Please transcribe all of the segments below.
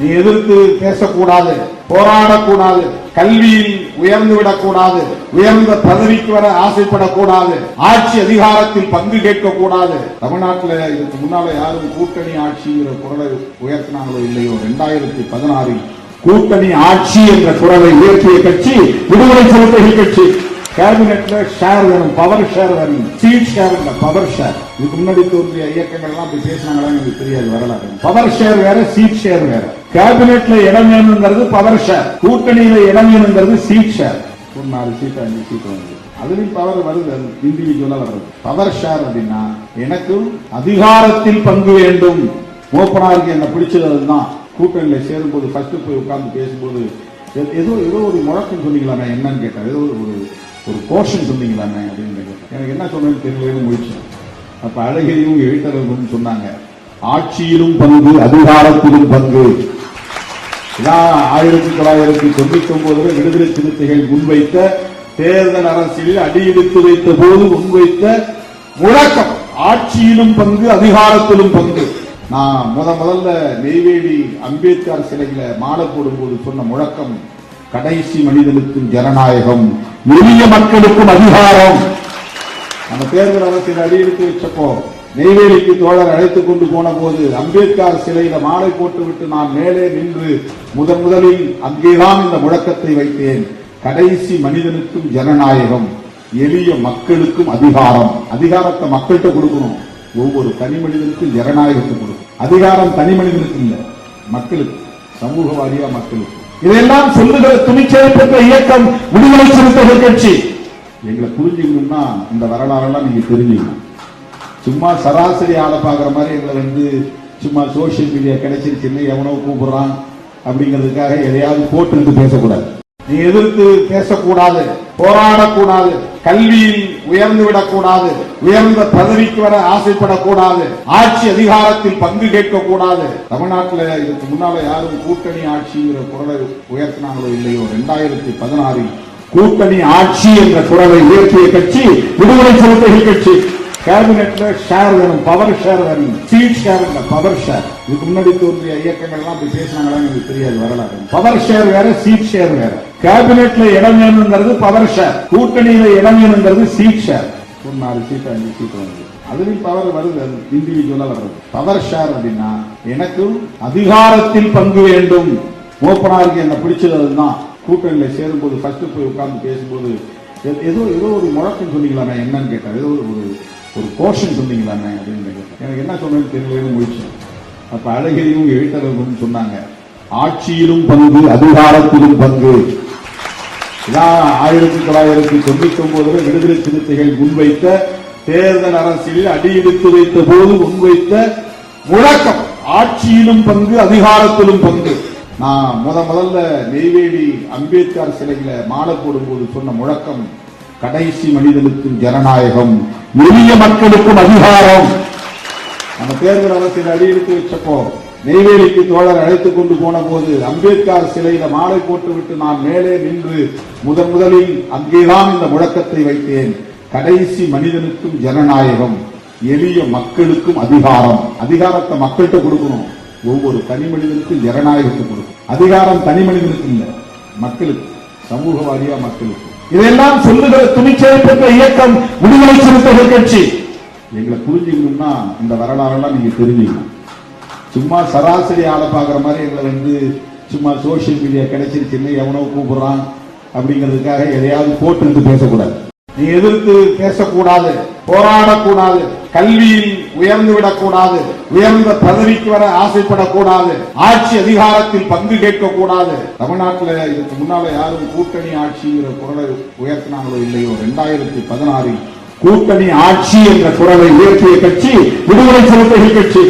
நீ எதிர்த்து பேசக்கூடாது போராடக்கூடாது கல்வியில் உயர்ந்து விடக்கூடாது உயர்ந்த பதவிக்கு வர ஆசைப்படக்கூடாது ஆட்சி அதிகாரத்தில் பங்கு கேட்கக்கூடாது. தமிழ்நாட்டில் இதுக்கு முன்னால யாரும் கூட்டணி ஆட்சிங்கிற குரலை உயர்த்தினாங்களோ இல்லையோ ரெண்டாயிரத்தி பதினாறில் கூட்டணி ஆட்சி என்ற குரலை உயர்த்திய கட்சி விடுதலை சிறுத்தைகள் கட்சி கேபினெட்ல ஷேர் வேணும் பவர் ஷேர் வேணும் சீட் ஷேர் இல்ல பவர் ஷேர் இதுக்கு முன்னாடி தோன்றிய இயக்கங்கள்லாம் அப்படி பேசினாங்களா எனக்கு தெரியாது வரலாறு. பவர் ஷேர் வேற சீட் ஷேர் வேற. கேபினெட்ல இடம் வேணுங்கிறது பவர் ஷேர் கூட்டணியில இடம் வேணுங்கிறது சீட் ஷேர் ஒரு நாலு சீட் அஞ்சு சீட் வந்து அதுலயும் பவர் வருது அது இண்டிவிஜுவலா வருது. பவர் ஷேர் அப்படின்னா எனக்கும் அதிகாரத்தில் பங்கு வேண்டும். ஓப்பனாருக்கு என்ன பிடிச்சது அதுதான் கூட்டணியில சேரும்போது ஃபர்ஸ்ட் போய் உட்கார்ந்து பேசும்போது ஏதோ ஏதோ ஒரு முழக்கம் நான் என்னன்னு கேட்டேன். ஏதோ ஒரு ஒரு கோஷன் சொன்னீங்களாண்ணே அப்படின்னு எனக்கு என்ன சொன்னேன்னு தெரியலன்னு முடிச்சேன் அப்ப அழகிரியும் எழுத்தரவும் சொன்னாங்க ஆட்சியிலும் பங்கு அதிகாரத்திலும் பங்கு. ஆயிரத்தி தொள்ளாயிரத்தி தொண்ணூத்தி ஒன்பதுல விடுதலை சிறுத்தைகள் முன்வைத்த தேர்தல் அரசியலில் அடியெடுத்து வைத்த போது முன்வைத்த முழக்கம் ஆட்சியிலும் பங்கு அதிகாரத்திலும் பங்கு. நான் முத முதல்ல நெய்வேலி அம்பேத்கர் சிலையில மாலை போடும்போது சொன்ன முழக்கம் கடைசி மனிதனுக்கும் ஜனநாயகம் எளிய மக்களுக்கும் அதிகாரம். நம்ம தேர்தல் அரசியல் அடியெடுத்து வச்சப்போ நெய்வேலிக்கு தோழர் அழைத்துக் கொண்டு போன போது அம்பேத்கர் சிலையில மாலை போட்டுவிட்டு நான் மேலே நின்று முதன் முதலில் அங்கேதான் இந்த முழக்கத்தை வைத்தேன். கடைசி மனிதனுக்கும் ஜனநாயகம் எளிய மக்களுக்கும் அதிகாரம். அதிகாரத்தை மக்கள்கிட்ட கொடுக்கணும். ஒவ்வொரு தனி மனிதனுக்கும் ஜனநாயகத்தை கொடுக்கும் அதிகாரம் தனி மனிதனுக்கு இல்லை மக்களுக்கு சமூக வாரியா மக்களுக்கு. இதெல்லாம் சொல்லுகிற துணிச்சல் பெற்ற இயக்கம் விடுதலை சிறுத்தைகள் கட்சி. எங்களை புரிஞ்சுக்கணும்னா இந்த வரலாறெல்லாம் நீங்க தெரிஞ்சுக்கணும். சும்மா சராசரி ஆளை பாக்குற மாதிரி எங்களை வந்து சும்மா சோசியல் மீடியா கிடைச்சிருச்சுன்னு எவனோ கூப்பிடுறான் அப்படிங்கிறதுக்காக எதையாவது போட்டு பேசக்கூடாது. நீ எதிர்த்து பேசக்கூடாது போராடக்கூடாது. கல்வியில் உயர்ந்து விடக்கூடாது. உயர்ந்த பதவிக்கு வர ஆசைப்படக்கூடாது. ஆட்சி அதிகாரத்தில் பங்கு கேட்கக்கூடாது. தமிழ்நாட்டில் இதுக்கு முன்னால யாரும் கூட்டணி ஆட்சிங்கிற குரலை உயர்த்தினாங்களோ இல்லையோ ரெண்டாயிரத்தி பதினாறில் கூட்டணி ஆட்சி என்ற குரலை உயர்த்திய கட்சி விடுதலை சிறுத்தைகள் கட்சி. கேபினெட்ல ஷேர் வேணும் பவர் ஷேர் வேணும் சீட் ஷேர் இல்ல பவர் ஷேர். இதுக்கு முன்னாடி தோன்றிய இயக்கங்கள்லாம் அப்படி பேசினாங்களா எனக்கு தெரியாது வரலாறு. பவர் ஷேர் வேற சீட் ஷேர் வேற. கேபினெட்ல இடம் வேணுங்கிறது பவர் ஷேர் கூட்டணியில இடம் வேணுங்கிறது சீட் ஷேர் ஒரு நாலு சீட் அஞ்சு சீட் வருது. அதுலயும் பவர் வருது. அது இண்டிவிஜுவலா வருது. பவர் ஷேர் அப்படின்னா எனக்கும் அதிகாரத்தில் பங்கு வேண்டும். ஓப்பனாருக்கு என்ன பிடிச்சது அதுதான் கூட்டணியில சேரும்போது ஃபர்ஸ்ட் போய் உட்கார்ந்து பேசும்போது ஏதோ ஏதோ ஒரு முழக்கம் சொன்னீங்களாண்ணே என்னன்னு கேட்டார். ஏதோ ஒரு ஒரு ஒரு கோஷன் சொன்னீங்களாண்ணே அப்படின்னு கேட்டார். எனக்கு என்ன சொன்னேன்னு தெரியலன்னு முடிச்சேன் அப்ப அழகிரியும் எழுத்தரவும் சொன்னாங்க ஆட்சியிலும் பங்கு அதிகாரத்திலும் பங்கு. இதான் ஆயிரத்தி தொள்ளாயிரத்தி தொண்ணூத்தி ஒன்பதுல விடுதலை சிறுத்தைகள் முன்வைத்த தேர்தல் அரசியலில் அடியெடுத்து வைத்த போது முன்வைத்த முழக்கம். ஆட்சியிலும் பங்கு அதிகாரத்திலும் பங்கு. நான் முத முதல்ல நெய்வேலி அம்பேத்கர் சிலையில மாலை போடும்போது சொன்ன முழக்கம் கடைசி மனிதனுக்கும் ஜனநாயகம் எளிய மக்களுக்கும் அதிகாரம். நம்ம தேர்தல் அரசியல் அடியெடுத்து வச்சப்போ நெய்வேலிக்கு தோழர் அழைத்துக் கொண்டு போன போது அம்பேத்கர் சிலையில மாலை போட்டுவிட்டு நான் மேலே நின்று முதன் முதலில் அங்கேதான் இந்த முழக்கத்தை வைத்தேன். கடைசி மனிதனுக்கும் ஜனநாயகம் எளிய மக்களுக்கும் அதிகாரம். அதிகாரத்தை மக்கள்கிட்ட கொடுக்கணும். ஒவ்வொரு தனி மனிதனுக்கும் ஜனநாயகத்தை கொடுக்கும் அதிகாரம் தனி மனிதனுக்கு இல்ல மக்களுக்கு சமூக வாரியா மக்களுக்கு. இதெல்லாம் சொல்லுகிற துணிச்சலை பெற்ற இயக்கம் விடுதலை சிறுத்தைகள் கட்சி. எங்களை புரிஞ்சுக்கணும்னா இந்த வரலாறெல்லாம் நீங்க தெரிஞ்சுக்கணும். சும்மா சராசரி ஆளை பார்க்குற மாதிரி எங்களை வந்து சும்மா சோசியல் மீடியா கிடைச்சிருச்சுன்னு எவனோ கூப்பிடுறான் அப்படிங்கிறதுக்காக எதையாவது போட்டு பேசக்கூடாது. நீ எதிர்த்து பேசக்கூடாது போராடக்கூடாது கல்வியில் உயர்ந்து விடக்கூடாது உயர்ந்த பதவிக்கு வர ஆசைப்படக்கூடாது ஆட்சி அதிகாரத்தில் பங்கு கேட்கக்கூடாது. தமிழ்நாட்டில் இதுக்கு முன்னால யாரும் கூட்டணி ஆட்சிங்கிற குரலை உயர்த்தினாங்களோ இல்லையோ ரெண்டாயிரத்தி பதினாறில் கூட்டணி ஆட்சி என்ற குரலை உயர்த்திய கட்சி விடுதலை சிறுத்தைகள் கட்சி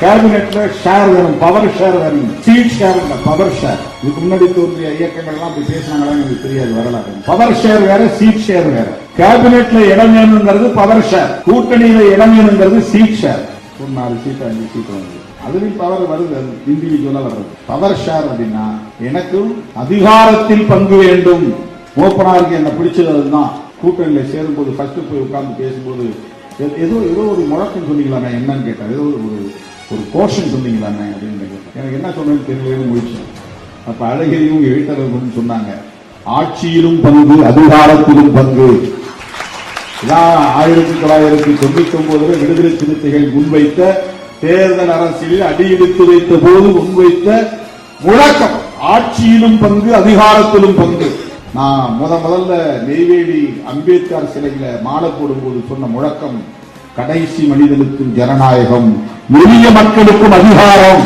கேபினெட்ல ஷேர் வேணும் பவர் ஷேர் வேணும் சீட் ஷேர் இல்ல பவர் ஷேர் இதுக்கு முன்னாடி தோன்றிய இயக்கங்கள் எல்லாம் அப்படி பேசினாங்களா எனக்கு தெரியாது வரலாறு. பவர் ஷேர் வேற சீட் ஷேர் வேற. கேபினெட்ல இடம் வேணுங்கிறது பவர் ஷேர். கூட்டணியில இடம் வேணுங்கிறது சீட் ஷேர். ஒரு நாலு சீட் அஞ்சு சீட் வருது. அதுலயும் பவர் வருது அது இண்டிவிஜுவலா வருது பவர் ஷேர் அப்படின்னா எனக்கும் அதிகாரத்தில் பங்கு வேண்டும். ஓப்பனாருக்கு என்ன பிடிச்சது அதுதான். கூட்டணியில சேரும்போது ஃபர்ஸ்ட் போய் உட்கார்ந்து பேசும்போது ஏதோ ஏதோ ஒரு முழக்கம் சொன்னீங்களாண்ணே என்னன்னு கேட்டார் ஏதோ ஒரு ஒரு- போர்ஷன் கோஷம் அப்படின்னு கேட்டார். எனக்கு என்ன சொன்னேன்னு தெரியலன்னு முடிச்சேன் அப்ப அழகிரியும் எழுத்தரவும் சொன்னாங்க ஆட்சியிலும் பங்கு அதிகாரத்திலும் பங்கு. ஆயிரத்தி தொள்ளாயிரத்தி தொண்ணூத்தி ஒன்பதுல விடுதலை சிறுத்தைகள் முன்வைத்த தேர்தல் அரசியலில் அடியெடுத்து வைத்த போது முன்வைத்த முழக்கம் ஆட்சியிலும் பங்கு அதிகாரத்திலும் பங்கு. நான் முத முதல்ல நெய்வேலி அம்பேத்கர் சிலையில மாலை போடும்போது சொன்ன முழக்கம் கடைசி மனிதனுக்கும் ஜனநாயகம் எளிய மக்களுக்கும் அதிகாரம்.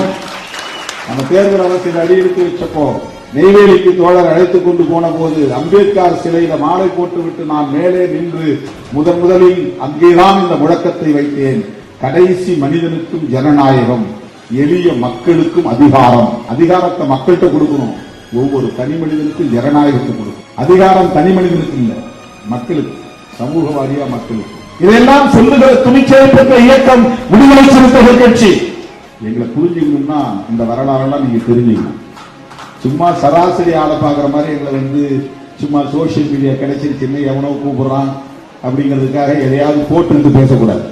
நம்ம தேர்தல் அரசியல் அடியெடுத்து வச்சப்போ நெய்வேலிக்கு தோழர் அழைத்துக் கொண்டு போன போது அம்பேத்கர் சிலையில மாலை போட்டுவிட்டு நான் மேலே நின்று முதன் முதலில் அங்கேதான் இந்த முழக்கத்தை வைத்தேன். கடைசி மனிதனுக்கும் ஜனநாயகம் எளிய மக்களுக்கும் அதிகாரம். அதிகாரத்தை மக்கள்கிட்ட கொடுக்கணும். ஒவ்வொரு தனி மனிதனுக்கும் ஜனநாயகத்தை கொடுக்கும் அதிகாரம் தனி மனிதனுக்கு இல்லை. மக்களுக்கு சமூக வாரியா மக்களுக்கு. இதெல்லாம் சொல்லுகிற துணிச்சல் பெற்ற இயக்கம் விடுதலை சிறுத்தைகள் கட்சி. எங்களை புரிஞ்சுக்கணும்னா இந்த வரலாறெல்லாம் நீங்க தெரிஞ்சுக்கணும். சும்மா சராசரி ஆளை பார்க்குற மாதிரி எங்களை வந்து சும்மா சோஷியல் மீடியா கிடைச்சிருச்சுன்னு எவனோ கூப்பிடுறான் அப்படிங்கிறதுக்காக எதையாவது போட்டுட்டு பேசக்கூடாது.